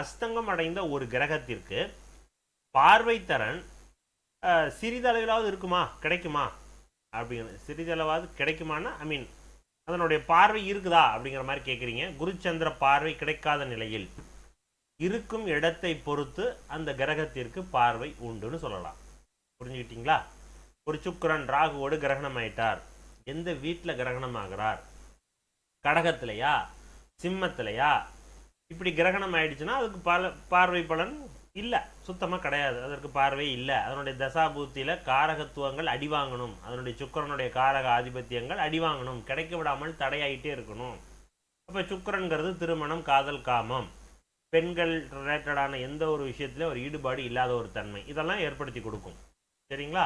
அஸ்தங்கம் அடைந்த ஒரு கிரகத்திற்கு பார்வைத்தரன் சிறிதளவிலாவது இருக்குமா? கிடைக்குமா? அப்படிங்கிற சிறிதளவாவது கிடைக்குமானா ஐ மீன் அதனுடைய பார்வை இருக்குதா? அப்படிங்கிற மாதிரி கேட்குறீங்க குருச்சந்திர பார்வை கிடைக்காத நிலையில் இருக்கும் இடத்தை பொறுத்து அந்த கிரகத்திற்கு பார்வை உண்டுன்னு சொல்லலாம். புரிஞ்சுக்கிட்டீங்களா? ஒரு சுக்கரன் ராகுவோடு கிரகணம் ஆயிட்டார் எந்த வீட்டில் கிரகணம் ஆகிறார் கடகத்திலையா? சிம்மத்திலையா? இப்படி கிரகணம் ஆயிடுச்சுன்னா அதுக்கு பல பார்வை பலன் இல்லை. சுத்தமாக கிடையாது. அதற்கு பார்வை இல்லை. அதனுடைய தசாபூத்தியில் காரகத்துவங்கள் அடி வாங்கணும். அதனுடைய சுக்கிரனுடைய காரக ஆதிபத்தியங்கள் அடி வாங்கணும். கிடைக்க விடாமல் தடையாயிட்டே இருக்கணும். அப்போ சுக்கிரன்கிறது திருமணம் காதல் காமம். பெண்கள் ரிலேட்டடான எந்த ஒரு விஷயத்துலையும் ஒரு ஈடுபாடு இல்லாத ஒரு தன்மை. இதெல்லாம் ஏற்படுத்தி கொடுக்கும். சரிங்களா?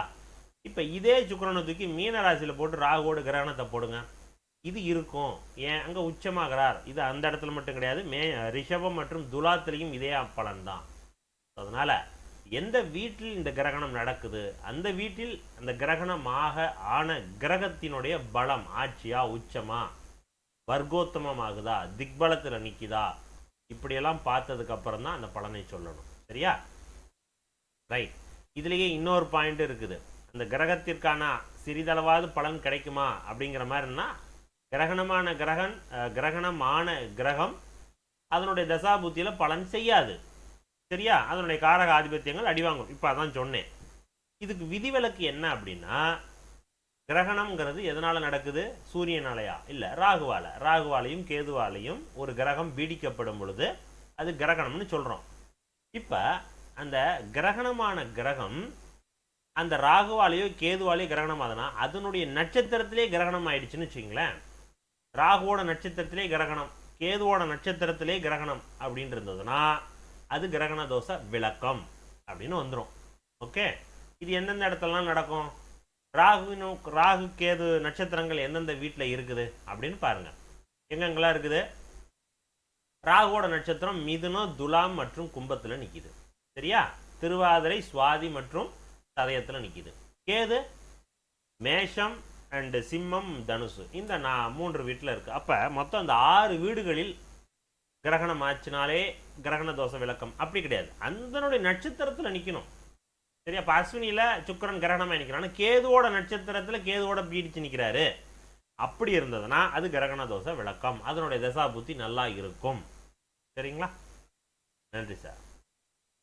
இப்போ இதே சுக்கிரனை தூக்கி மீன ராசியில் போட்டு ராகுவோட கிரகணத்தை போடுங்க. இது இருக்கும். ஏன்? அங்கே உச்சமாகிறார். இது அந்த இடத்துல மட்டும் கிடையாது. மே ரிஷபம் மற்றும் துலாத்திலையும் இதே பலன் தான் அதனால எந்த வீட்டில் இந்த கிரகணம் நடக்குது? அந்த வீட்டில் அந்த கிரகணமாக ஆன கிரகத்தினுடைய பலம் ஆட்சியா உச்சமா? வர்க்கோத்தமமாகுதா? திக்பலத்தில் நிற்குதா இப்படியெல்லாம் பார்த்ததுக்கு அப்புறம் தான் அந்த பலனை சொல்லணும். சரியா? ரைட் இதுலேயே இன்னொரு பாயிண்ட் இருக்குது. அந்த கிரகத்திற்கான சிறிதளவாவது பலன் கிடைக்குமா? அப்படிங்கிற மாதிரின்னா கிரகணமான கிரகன் கிரகணமான கிரகம் அதனுடைய தசாபூத்தியில் பலன் செய்யாது. சரியா? அதனுடைய காரக ஆதிபத்தியங்கள் அடிவாங்கும் இப்போ அதான் சொன்னேன். இதுக்கு விதிவிலக்கு என்ன அப்படின்னா கிரகணம்ங்கிறது எதனால் நடக்குது? சூரியனாலயா? இல்லை ராகுவால. ராகுவாலையும் கேதுவாலையும் ஒரு கிரகம் பீடிக்கப்படும் பொழுது அது கிரகணம்னு சொல்கிறோம் இப்போ அந்த கிரகணமான கிரகம் அந்த ராகுவாலேயோ கேதுவாலேயோ கிரகணம் ஆகுதுன்னா அதனுடைய நட்சத்திரத்திலே கிரகணம் ஆயிடுச்சுன்னு வச்சுங்களேன் ராகுவோட நட்சத்திரத்திலே கிரகணம் கேதுவோட நட்சத்திரத்திலே கிரகணம் அப்படின்னு இருந்ததுன்னா அது கிரகண தோஷ விளக்கம் அப்படின்னு வந்துடும் ஓகே? இது எந்தெந்த இடத்துலலாம் நடக்கும்? ராகுனு ராகு கேது நட்சத்திரங்கள் எந்தெந்த வீட்டில் இருக்குது அப்படின்னு பாருங்க. எங்கெங்கெல்லாம் இருக்குது? ராகுவோட நட்சத்திரம் மிதுனம் துலாம் மற்றும் கும்பத்தில் நிற்கிது சரியா? திருவாதிரை சுவாதி மற்றும் சதயத்தில் நிற்கிது கேது? மேஷம் அண்டு சிம்மம் தனுசு இந்த நான் மூன்று வீட்டில் இருக்குது அப்போ மொத்தம் அந்த ஆறு வீடுகளில் கிரகணம் ஆச்சுனாலே கிரகண தோஷ விளக்கம். அப்படி கிடையாது. அந்தனுடைய நட்சத்திரத்தில் நிற்கணும் சரியா? இப்போ அஸ்வினியில் சுக்கிரன் கிரகணமாக நிற்கிறான் கேதுவோட நட்சத்திரத்தில் கேதுவோட பீடிச்சு நிற்கிறாரு அப்படி இருந்ததுன்னா அது கிரகண தோஷ விளக்கம். அதனுடைய தசா புத்தி நல்லா இருக்கும். சரிங்களா? நன்றி சார்.